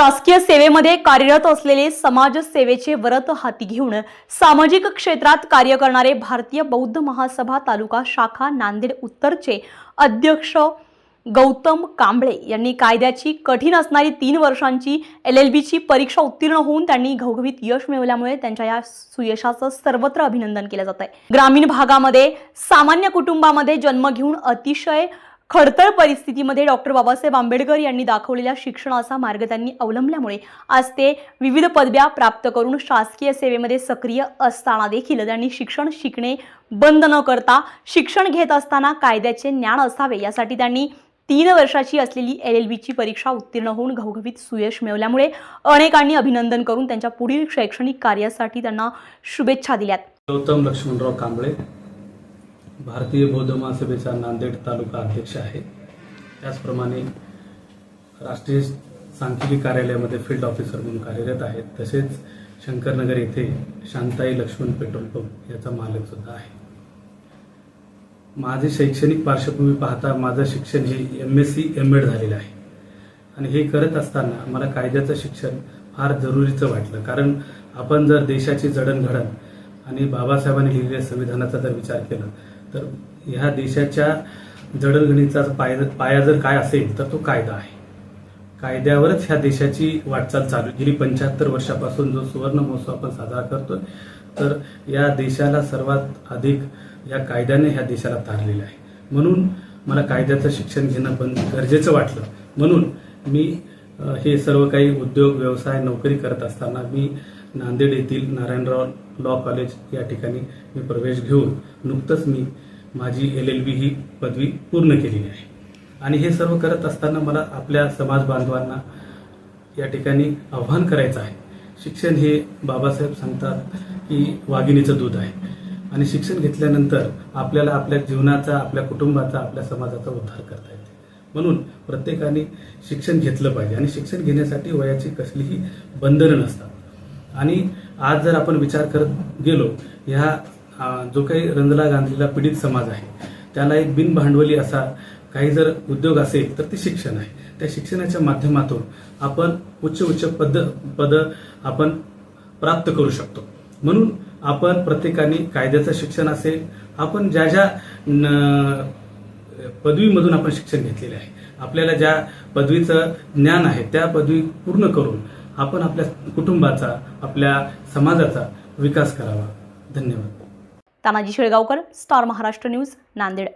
शासकीय सेवेमध्ये कार्यरत असलेले समाजसेवेचे व्रत हाती घेऊन सामाजिक क्षेत्रात कार्य करणारे भारतीय बौद्ध महासभा तालुका शाखा नांदेड उत्तरचे अध्यक्ष गौतम कांबळे यांनी कायद्याची कठीण असणारी तीन वर्षांची एल एल बीची परीक्षा उत्तीर्ण होऊन त्यांनी घवघवीत यश मिळवल्यामुळे त्यांच्या या सुयशाचं सर्वत्र अभिनंदन केलं जात आहे ग्रामीण भागामध्ये सामान्य कुटुंबामध्ये जन्म घेऊन अतिशय खडतर परिस्थितीमध्ये डॉक्टर बाबासाहेब आंबेडकर यांनी दाखवलेल्या शिक्षणाचा मार्ग त्यांनी अवलंबल्यामुळे आज ते विविध पदव्या प्राप्त करून शासकीय सेवेमध्ये सक्रिय असताना देखील त्यांनी शिक्षण शिकणे बंद न करता शिक्षण घेत असताना कायद्याचे ज्ञान असावे यासाठी त्यांनी तीन वर्षाची असलेली एल एल बीची परीक्षा उत्तीर्ण होऊन घवघवीत सुयश मिळवल्यामुळे अनेकांनी अभिनंदन करून त्यांच्या पुढील शैक्षणिक कार्यासाठी त्यांना शुभेच्छा दिल्यात. गौतम लक्ष्मणराव कांबळे भारतीय बौद्ध महासभेचा नांदेड तालुका अध्यक्ष आहे. त्याचप्रमाणे राष्ट्रीय सांख्यिकी कार्यालयामध्ये फील्ड ऑफिसर म्हणून कार्यरत आहेत. तसेच शंकरनगर येथे शांताई लक्ष्मण पेट्रोल पंप याचा मालक सुद्धा आहे. माझी शैक्षणिक पार्श्वभूमी पाहता माझं शिक्षण हे M S C M Ed झालेलं आहे. आणि हे करत असताना मला कायद्याचं शिक्षण फार जरुरीचं वाटलं. कारण आपण जर देशाची जडणघडण आणि बाबासाहेबांनी लिहिलेल्या संविधानाचा जर विचार केला तर ह्या देशाच्या जडणघडणीचा पाया पाया जर काय असेल तर तो कायदा आहे. कायद्यावरच ह्या देशाची वाटचाल चालू गेली पंच्याहत्तर वर्षापासून जो सुवर्ण महोत्सव आपण साजरा करतोय तर या देशाला सर्वात अधिक या कायद्याने ह्या देशाला तारलेलं आहे. म्हणून मला कायद्याचं शिक्षण घेणं पण गरजेचं वाटलं. म्हणून मी हे सर्व काही उद्योग व्यवसाय नोकरी करत असताना मी नांदेड येथील नारायणराव लॉ कॉलेज या ठिकाणी मी प्रवेश घेऊन नुकतंच मी माझी एल एल बी ही पदवी पूर्ण केलेली आहे. आणि हे सर्व करत असताना मला आपल्या समाज बांधवांना या ठिकाणी आव्हान करायचं आहे. शिक्षण हे बाबासाहेब सांगतात की वाघिणीचं दूध आहे. आणि शिक्षण घेतल्यानंतर आपल्याला आपल्या जीवनाचा आपल्या कुटुंबाचा आपल्या समाजाचा उद्धार करता येते. म्हणून प्रत्येकाने शिक्षण घेतलं पाहिजे. आणि शिक्षण घेण्यासाठी वयाची कसलीही बंधनं नसतात. आणि आज जर आपण विचार करत गेलो ह्या जो काही रंजला गांधीला पीडित समाज आहे त्याला एक बिनभांडवली असा काही जर उद्योग असेल तर ते शिक्षण आहे. त्या शिक्षणाच्या माध्यमातून आपण उच्च उच्च पद पद आपण प्राप्त करू शकतो. म्हणून आपण प्रत्येकाने कायद्याचं शिक्षण असेल आपण ज्या ज्या न- पदवीमधून आपण शिक्षण घेतलेले आहे आपल्याला ज्या पदवीचं ज्ञान आहे त्या पदवी पूर्ण करून आपण आपल्या कुटुंबाचा आपल्या समाजाचा विकास करावा. धन्यवाद. Tanaji Shelgaonkar star Maharashtra news Nanded.